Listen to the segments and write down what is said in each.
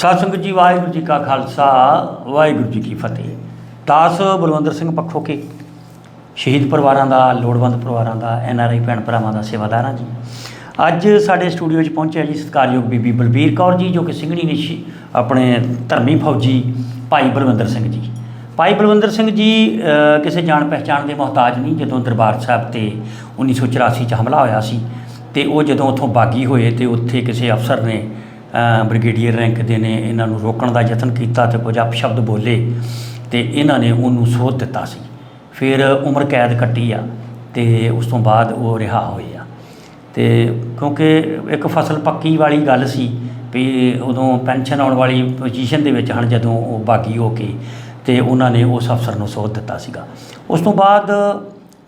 ਸਤਸੰਗ ਜੀ, ਵਾਹਿਗੁਰੂ ਜੀ ਕਾ ਖਾਲਸਾ, ਵਾਹਿਗੁਰੂ ਜੀ ਕੀ ਫਤਿਹ। ਦਾਸ ਬਲਵੰਦਰ ਸਿੰਘ ਪੱਖੋ ਕੇ, ਸ਼ਹੀਦ ਪਰਿਵਾਰਾਂ ਦਾ, ਲੋੜਵੰਦ ਪਰਿਵਾਰਾਂ ਦਾ, ਐਨ ਆਰ ਆਈ ਭੈਣ ਭਰਾਵਾਂ ਦਾ ਸੇਵਾਦਾਰਾਂ ਜੀ। ਅੱਜ ਸਾਡੇ ਸਟੂਡੀਓ 'ਚ ਪਹੁੰਚਿਆ ਜੀ ਸਤਿਕਾਰਯੋਗ ਬੀਬੀ ਬਲਬੀਰ ਕੌਰ ਜੀ, ਜੋ ਕਿ ਸਿੰਘਣੀ ਨੇ ਆਪਣੇ ਧਰਮੀ ਫੌਜੀ ਭਾਈ ਬਲਵੰਦਰ ਸਿੰਘ ਜੀ। ਭਾਈ ਬਲਵੰਦਰ ਸਿੰਘ ਜੀ ਕਿਸੇ ਜਾਣ ਪਹਿਚਾਣ ਦੇ ਮੁਹਤਾਜ ਨਹੀਂ। ਜਦੋਂ ਦਰਬਾਰ ਸਾਹਿਬ ਤੇ 1984 ਚ ਹਮਲਾ ਹੋਇਆ ਸੀ ਤੇ ਉਹ ਜਦੋਂ ਉੱਥੋਂ ਬਾਗੀ ਹੋਏ ਤੇ ਉੱਥੇ ਕਿਸੇ ਅਫਸਰ ਨੇ ਬ੍ਰਿਗੇਡੀਅਰ ਰੈਂਕ ਦੇ ਨੇ, ਇਹਨਾਂ ਨੂੰ ਰੋਕਣ ਦਾ ਯਤਨ ਕੀਤਾ ਤੇ ਕੁਝ ਅਪਸ਼ਬਦ ਬੋਲੇ ਤੇ ਇਹਨਾਂ ਨੇ ਉਹਨੂੰ ਸੋਧ ਦਿੱਤਾ ਸੀ। ਫਿਰ ਉਮਰ ਕੈਦ ਕੱਟੀ ਆ ਤੇ ਉਸ ਤੋਂ ਬਾਅਦ ਉਹ ਰਿਹਾ ਹੋਏ ਆ। ਤੇ ਕਿਉਂਕਿ ਇੱਕ ਫਸਲ ਪੱਕੀ ਵਾਲੀ ਗੱਲ ਸੀ ਵੀ ਉਦੋਂ ਪੈਨਸ਼ਨ ਆਉਣ ਵਾਲੀ ਪੋਜੀਸ਼ਨ ਦੇ ਵਿੱਚ ਹਨ ਜਦੋਂ ਉਹ ਬਾਗੀ ਹੋ ਕੇ ਤੇ ਉਹਨਾਂ ਨੇ ਉਸ ਅਫਸਰ ਨੂੰ ਸੋਧ ਦਿੱਤਾ ਸੀਗਾ। ਉਸ ਤੋਂ ਬਾਅਦ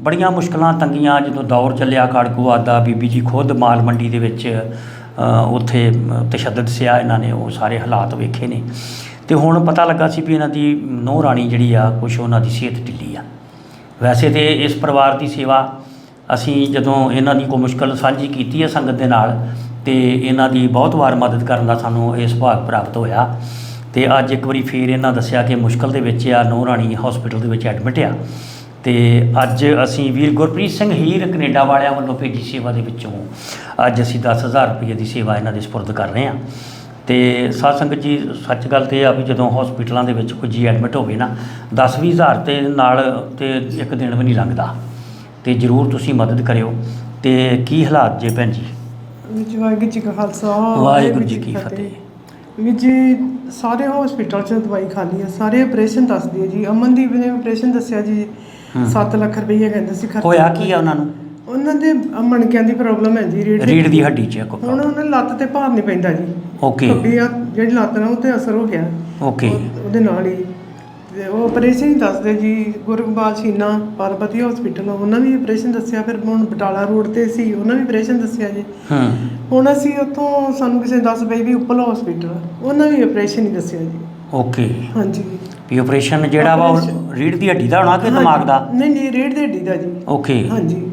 ਬੜੀਆਂ ਮੁਸ਼ਕਲਾਂ ਤੰਗੀਆਂ, ਜਦੋਂ ਦੌਰ ਚੱਲਿਆ ਕਾੜਕੂਵਾਦ ਦਾ, ਬੀਬੀ ਜੀ ਖੁਦ ਮਾਲ ਮੰਡੀ ਦੇ ਵਿੱਚ ਉੱਥੇ ਤਸ਼ੱਦਦ ਸਿਆ ਇਹਨਾਂ ਨੇ, ਉਹ ਸਾਰੇ ਹਾਲਾਤ ਵੇਖੇ ਨੇ। ਤੇ ਹੁਣ ਪਤਾ ਲੱਗਾ ਸੀ ਵੀ ਇਹਨਾਂ ਦੀ ਨੌ ਰਾਣੀ ਜਿਹੜੀ ਆ, ਕੁਛ ਉਹਨਾਂ ਦੀ ਸਿਹਤ ਢਿੱਲੀ ਆ। ਵੈਸੇ ਤੇ ਇਸ ਪਰਿਵਾਰ ਦੀ ਸੇਵਾ ਅਸੀਂ ਜਦੋਂ ਇਹਨਾਂ ਦੀ ਕੋਈ ਮੁਸ਼ਕਲ ਸਾਂਝੀ ਕੀਤੀ ਹੈ ਸੰਗਤ ਦੇ ਨਾਲ, ਤੇ ਇਹਨਾਂ ਦੀ ਬਹੁਤ ਵਾਰ ਮਦਦ ਕਰਨ ਦਾ ਸਾਨੂੰ ਇਹ ਸੁਭਾਗ ਪ੍ਰਾਪਤ ਹੋਇਆ। ਤੇ ਅੱਜ ਇੱਕ ਵਾਰੀ ਫੇਰ ਇਹਨਾਂ ਦੱਸਿਆ ਕਿ ਮੁਸ਼ਕਲ ਦੇ ਵਿੱਚ ਆ, ਨੌ ਰਾਣੀ ਹਸਪੀਟਲ ਦੇ ਵਿੱਚ ਐਡਮਿਟ ਆ। ਤੇ ਅੱਜ ਅਸੀਂ ਵੀਰ ਗੁਰਪ੍ਰੀਤ ਸਿੰਘ ਹੀਰ ਕੈਨੇਡਾ ਵਾਲਿਆਂ ਵੱਲੋਂ ਭੇਜੀ ਸੇਵਾ ਦੇ ਵਿੱਚੋਂ ਅੱਜ ਅਸੀਂ 10000 ਰੁਪਏ ਦੀ ਸੇਵਾ ਇਹਨਾਂ ਦੇ ਸਪੁਰਦ ਕਰ ਰਹੇ ਹਾਂ। ਤੇ ਸਾਧ ਸੰਗਤ ਜੀ ਸੱਚ ਗੱਲ ਤੇ ਆ ਵੀ ਜਦੋਂ ਹਸਪੀਟਲਾਂ ਦੇ ਵਿੱਚ ਕੋਈ ਜੀ ਐਡਮਿਟ ਹੋਵੇ ਨਾ 10 ਹਜ਼ਾਰ ਤੇ ਨਾਲ ਤੇ ਇੱਕ ਦਿਨ ਵੀ ਨਹੀਂ ਲੰਘਦਾ। ਤੇ ਜਰੂਰ ਤੁਸੀਂ ਮਦਦ ਕਰਿਓ। ਤੇ ਕੀ ਹਾਲਾਤ ਜੇ ਭੈਣ ਜੀ? ਵਿੱਚ ਵਾਹਿਗੁਰੂ ਜੀ ਕਾ ਖਾਲਸਾ ਵਾਹਿਗੁਰੂ ਜੀ ਕੀ ਫਤਿਹ। ਵੀ ਜੀ ਸਾਰੇ ਹਸਪੀਟਲ 'ਚ ਦਵਾਈ ਖਾਲੀ ਹੈ ਸਾਰੇ ਆਪਰੇਸ਼ਨ ਦੱਸਦੀ ਹੈ ਜੀ। ਅਮਨਦੀਪ ਨੇ ਆਪਰੇਸ਼ਨ ਦੱਸਿਆ ਜੀ। 7 ਲੱਖ ਰੁਪਏ ਕਹਿੰਦੇ ਸੀ ਖਰਚਾ ਹੋਇਆ ਕੀ ਆ ਉਹਨਾਂ ਨੂੰ? ਉਹਨਾਂ ਦੇ ਮਣਕਿਆਂ ਦੀ ਪ੍ਰੋਬਲਮ ਹੈ ਜੀ ਰੀੜ ਰੀੜ ਦੀ ਹੱਡੀ 'ਚ ਕੋਈ ਹੁਣ? ਉਹਨਾਂ ਲੱਤ ਤੇ ਭਾਰ ਨਹੀਂ ਪੈਂਦਾ ਜੀ। ਓਕੇ ਖੱਬੀ ਆ ਜਿਹੜੀ ਲੱਤ ਨਾਲ ਉਹ ਤੇ ਅਸਰ ਹੋ ਗਿਆ ਓਕੇ ਉਹ- ਉਹਦੇ ਨਾਲ ਹੀ। ਤੇ ਉਹ ਆਪਰੇਸ਼ਨ ਹੀ ਦੱਸਦੇ ਜੀ ਗੁਰਗੋਬਾਲ ਸ਼ੀਨਾ ਪਾਰਬਤੀ ਹਸਪੀਟਲ ਉਹਨਾਂ ਵੀ ਆਪਰੇਸ਼ਨ ਦੱਸਿਆ ਫਿਰ ਹੁਣ ਬਟਾਲਾ ਰੋਡ ਤੇ ਸੀ ਉਹਨਾਂ ਵੀ ਆਪਰੇਸ਼ਨ ਦੱਸਿਆ ਜੀ। ਹੂੰ। ਹੁਣ ਅਸੀਂ ਉੱਥੋਂ ਸਾਨੂੰ ਕਿਸੇ ਨੇ ਦੱਸ ਪਈ ਵੀ ਉੱਪਲ ਹਸਪੀਟਲ ਉਹਨਾਂ ਵੀ ਆਪਰੇਸ਼ਨ ਹੀ ਦੱਸਿਆ ਜੀ। ਓਕੇ ਹਾਂਜੀ। ਵੀ ਆਪਰੇਸ਼ਨ ਜਿਹੜਾ ਵਾ ਉਹ ਰੀੜ ਦੀ ਹੱਡੀ ਦਾ ਹੋਣਾ ਕਿ ਦਿਮਾਗ ਦਾ? ਨਹੀਂ ਨਹੀਂ ਰੇਡ ਦੇ ਹੱਡੀ ਦਾ ਜੀ। ਓਕੇ ਹਾਂਜੀ।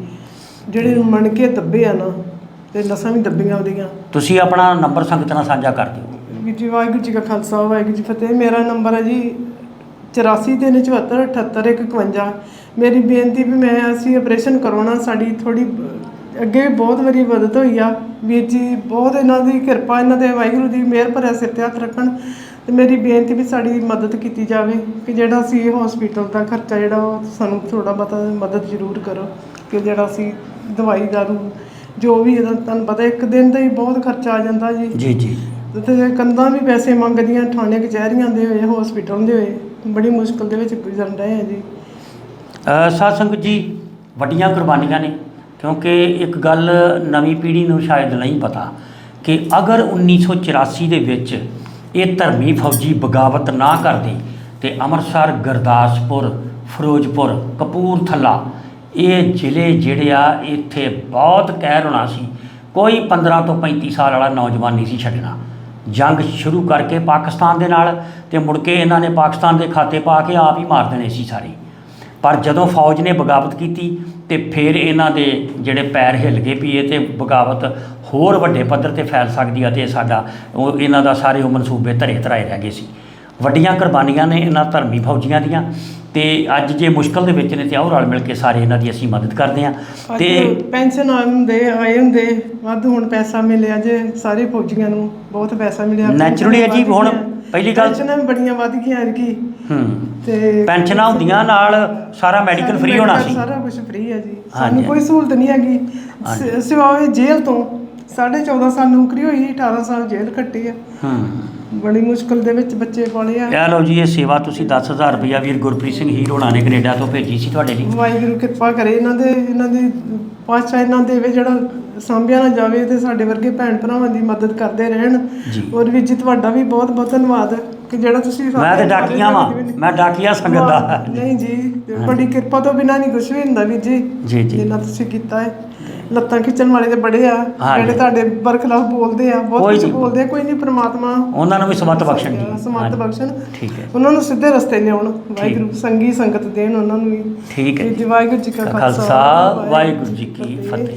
ਜਿਹੜੇ ਮਣ ਕੇ ਦੱਬੇ ਆ ਨਾ ਤੇ ਨਸਾਂ ਵੀ ਦੱਬੀਆਂ ਉਹਦੀਆਂ। ਤੁਸੀਂ ਆਪਣਾ ਨੰਬਰ ਸੰਗਤ ਨਾਲ ਸਾਂਝਾ ਕਰ ਦਿਓ। ਵੀ ਜੀ ਵਾਹਿਗੁਰੂ ਜੀ ਕਾ ਖਾਲਸਾ ਵਾਹਿਗੁਰੂ ਜੀ ਫਤਿਹ। ਮੇਰਾ ਨੰਬਰ ਹੈ ਜੀ 8437788151 ਮੇਰੀ ਬੇਨਤੀ ਵੀ ਮੈਂ ਅਸੀਂ ਆਪਰੇਸ਼ਨ ਕਰਾਉਣਾ ਸਾਡੀ ਥੋੜੀ ਅੱਗੇ ਬਹੁਤ ਵਾਰੀ ਮਦਦ ਹੋਈ ਆ। ਵੀਰ ਜੀ ਬਹੁਤ ਇਹਨਾਂ ਦੀ ਕਿਰਪਾ ਇਹਨਾਂ ਦੇ ਵਾਹਿਗੁਰੂ ਦੀ ਮਿਹਰ ਭਰਿਆ ਸਿਰ ਤੇ ਹੱਥ ਰੱਖਣ। ਤੇ ਮੇਰੀ ਬੇਨਤੀ ਵੀ ਸਾਡੀ ਮਦਦ ਕੀਤੀ ਜਾਵੇ ਕਿ ਜਿਹੜਾ ਅਸੀਂ ਹਸਪੀਟਲ ਦਾ ਖਰਚਾ ਜਿਹੜਾ ਉਹ ਸਾਨੂੰ ਥੋੜਾ ਬਹੁਤਾ ਮਦਦ ਜ਼ਰੂਰ ਕਰੋ ਕਿ ਜਿਹੜਾ ਅਸੀਂ ਦਵਾਈ ਦਾਰੂ ਜੋ ਵੀ ਇਹਦਾ ਤੁਹਾਨੂੰ ਪਤਾ ਇੱਕ ਦਿਨ ਦਾ ਹੀ ਬਹੁਤ ਖਰਚਾ ਆ ਜਾਂਦਾ ਜੀ। ਜੀ ਜੀ। ਤੇ ਕੰਦਾਂ ਵੀ ਪੈਸੇ ਮੰਗਦੀਆਂ ਥਾਣੇ ਕਚਹਿਰੀਆਂ ਦੇ ਹੋਏ ਹਸਪੀਟਲ ਦੇ ਹੋਏ ਬੜੀ ਮੁਸ਼ਕਲ ਦੇ ਵਿੱਚ ਗੁਜ਼ਰਨ ਰਹੇ ਆ ਜੀ। ਸਾਧ ਸੰਗਤ ਜੀ ਵੱਡੀਆਂ ਕੁਰਬਾਨੀਆਂ ਨੇ ਕਿਉਂਕਿ ਇੱਕ ਗੱਲ ਨਵੀਂ ਪੀੜ੍ਹੀ ਨੂੰ ਸ਼ਾਇਦ ਨਹੀਂ ਪਤਾ ਕਿ ਅਗਰ 1984 ਦੇ ਵਿੱਚ ਇਹ ਧਰਮੀ ਫੌਜੀ ਬਗਾਵਤ ਨਾ ਕਰਦੇ ਤੇ ਅੰਮ੍ਰਿਤਸਰ, ਗੁਰਦਾਸਪੁਰ, ਫਿਰੋਜ਼ਪੁਰ, ਕਪੂਰਥਲਾ, ਇਹ ਜ਼ਿਲ੍ਹੇ ਜਿਹੜੇ ਆ, ਇੱਥੇ ਬਹੁਤ ਕਹਿਰ ਹੋਣਾ ਸੀ। ਕੋਈ 15 ਤੋਂ 35 ਸਾਲ ਵਾਲਾ ਨੌਜਵਾਨ ਨਹੀਂ ਸੀ ਛੱਡਣਾ। ਜੰਗ ਸ਼ੁਰੂ ਕਰਕੇ ਪਾਕਿਸਤਾਨ ਦੇ ਨਾਲ ਤੇ ਮੁੜ ਕੇ ਇਹਨਾਂ ਨੇ ਪਾਕਿਸਤਾਨ ਦੇ ਖਾਤੇ ਪਾ ਕੇ ਆਪ ਹੀ ਮਾਰ ਦੇਣੇ ਸੀ ਸਾਰੇ। ਪਰ ਜਦੋਂ ਫੌਜ ਨੇ ਬਗਾਵਤ ਕੀਤੀ ਤੇ ਫਿਰ ਇਹਨਾਂ ਦੇ ਜਿਹੜੇ ਪੈਰ ਹਿੱਲ ਗਏ ਵੀ ਇਹ ਤੇ ਬਗਾਵਤ ਹੋਰ ਵੱਡੇ ਪੱਧਰ ਤੇ ਫੈਲ ਸਕਦੀ ਆ ਤੇ ਸਾਡਾ ਉਹ ਇਹਨਾਂ ਦਾ ਸਾਰੇ ਉਹ ਮਨਸੂਬੇ ਧਰੇ ਧਰਾਏ ਰਹਿ ਗਏ ਸੀ ਵੱਡੀਆਂ ਕੁਰਬਾਨੀਆਂ ਨੇ ਇਹਨਾਂ ਧਰਮੀ ਫੌਜੀਆਂ ਦੀਆਂ ਤੇ ਅੱਜ ਜੇ ਮੁਸ਼ਕਲ ਦੇ ਵਿੱਚ ਨੇ ਤੇ ਆਓ ਰਲ ਮਿਲ ਕੇ ਸਾਰੇ ਇਹਨਾਂ ਦੀ ਅਸੀਂ ਮਦਦ ਕਰਦੇ ਹਾਂ ਤੇ ਪੈਨਸ਼ਨ ਆਏ ਹੁੰਦੇ ਆਏ ਹੁੰਦੇ ਵੱਧ ਹੁਣ ਪੈਸਾ ਮਿਲਿਆ ਜੇ ਸਾਰੇ ਫੌਜੀਆਂ ਨੂੰ ਬਹੁਤ ਪੈਸਾ ਮਿਲਿਆ ਹੈ ਜੀ, ਹੁਣ। ਪਹਿਲੀ ਗੱਲ- ਪੈਨਸ਼ਨਾਂ ਵੀ ਬੜੀਆਂ ਵੱਧ ਗਈਆਂ ਐਤਕੀ। ਹੂੰ। ਤੇ ਪੈਨਸ਼ਨਾਂ ਹੁੰਦੀਆਂ ਨਾਲ ਸਾਰਾ ਮੈਡੀਕਲ ਫ੍ਰੀ ਹੋਣਾ ਸੀ। ਸਾਰਾ ਕੁਝ ਫ੍ਰੀ ਹੈ ਜੀ। ਸਾਨੂੰ ਕੋਈ ਸਹੂਲਤ ਨਹੀਂ ਹੈਗੀ। ਸ- ਸਿਵਾਏ ਜੇਲ੍ਹ ਤੋਂ। 14.5 ਸਾਲ ਨੌਕਰੀ ਹੋਈ 18 ਸਾਲ ਜੇਲ੍ਹ ਕੱਟੀ ਆ। ਹੂੰ। ਬੜੀ ਮੁਸ਼ਕਲ ਦੇ ਵਿੱਚ ਬੱਚੇ ਪਾਲੇ ਆ। ਇਹ ਲਓ ਜੀ ਇਹ ਸੇਵਾ ਤੁਸੀਂ 10000 ਰੁਪਇਆ ਵੀਰ ਗੁਰਪ੍ਰੀਤ ਸਿੰਘ ਹੀਰ ਹੋਣਾ ਨੇ ਕੈਨੇਡਾ ਤੋਂ ਭੇਜੀ ਸੀ ਤੁਹਾਡੇ ਲਈ। ਵਾਹਿਗੁਰੂ ਕਿਰਪਾ ਕਰੇ ਇਹਨਾਂ ਦੇ ਇਹਨਾਂ ਦੀ ਪਾਤਸ਼ਾਹ ਇਹਨਾਂ ਦੇਵੇ ਜਿਹੜਾ ਸਾਂਭਿਆ ਨਾ ਜਾਵੇ ਤੇ ਸਾਡੇ ਵਰਗੇ ਭੈਣ ਭਰਾਵਾਂ ਦੀ ਮਦਦ ਕਰਦੇ ਰਹਿਣ। ਜੀ। ਔਰ ਵੀ ਜੀ ਤੁਹਾਡਾ ਵੀ ਬਹੁਤ ਬਹੁਤ ਧੰਨਵਾਦ ਕਿ ਜਿਹੜਾ ਤੁਸੀਂ ਮੈਂ ਤੇ ਡਾਕੀਆਂ ਵਾਂ ਮੈਂ ਡਾਕੀਆ ਸੰਗਤ ਦਾ। ਨਹੀਂ ਜੀ ਤੇ ਬੜੀ ਕਿਰਪਾ ਤੋਂ ਬਿਨਾਂ ਨਹੀਂ ਕੁਝ ਵੀ ਹੁੰਦਾ ਵੀ ਜੀ ਜੀ ਜੀ। ਜਿੰਨਾ ਤੁਸੀਂ ਕੀਤਾ ਹੈ। ਲੱਤਾਂ ਖਿੱਚਣ ਵਾਲੇ ਤੇ ਬੜੇ ਆ ਹਾਂਜੀ। ਜਿਹੜੇ ਤੁਹਾਡੇ ਬਰਖਲਾਫ ਬੋਲਦੇ ਆ ਬਹੁਤ ਕੋਈ ਕੁਝ ਨਹੀਂ। ਬੋਲਦੇ ਆ ਕੋਈ ਨਹੀਂ ਪ੍ਰਮਾਤਮਾ ਉਹਨਾਂ ਨੂੰ ਵੀ ਸਮਤ ਬਖਸ਼ਣ ਜੀ। ਸਮਤ। ਬਖਸ਼ਣ। ਠੀਕ ਹੈ। ਉਹਨਾਂ ਨੂੰ ਸਿੱਧੇ ਰਸਤੇ ਲਿਆਉਣ ਵਾਹਿਗੁਰੂ ਸੰਗੀ ਸੰਗਤ ਦੇਣ ਉਹਨਾਂ ਨੂੰ ਵੀ। ਠੀਕ ਹੈ ਜੀ ਵਾਹਿਗੁਰੂ ਜੀ ਕਾ ਖਾਲਸਾ ਵਾਹਿਗੁਰੂ ਜੀ ਕੀ ਫਤਿਹ।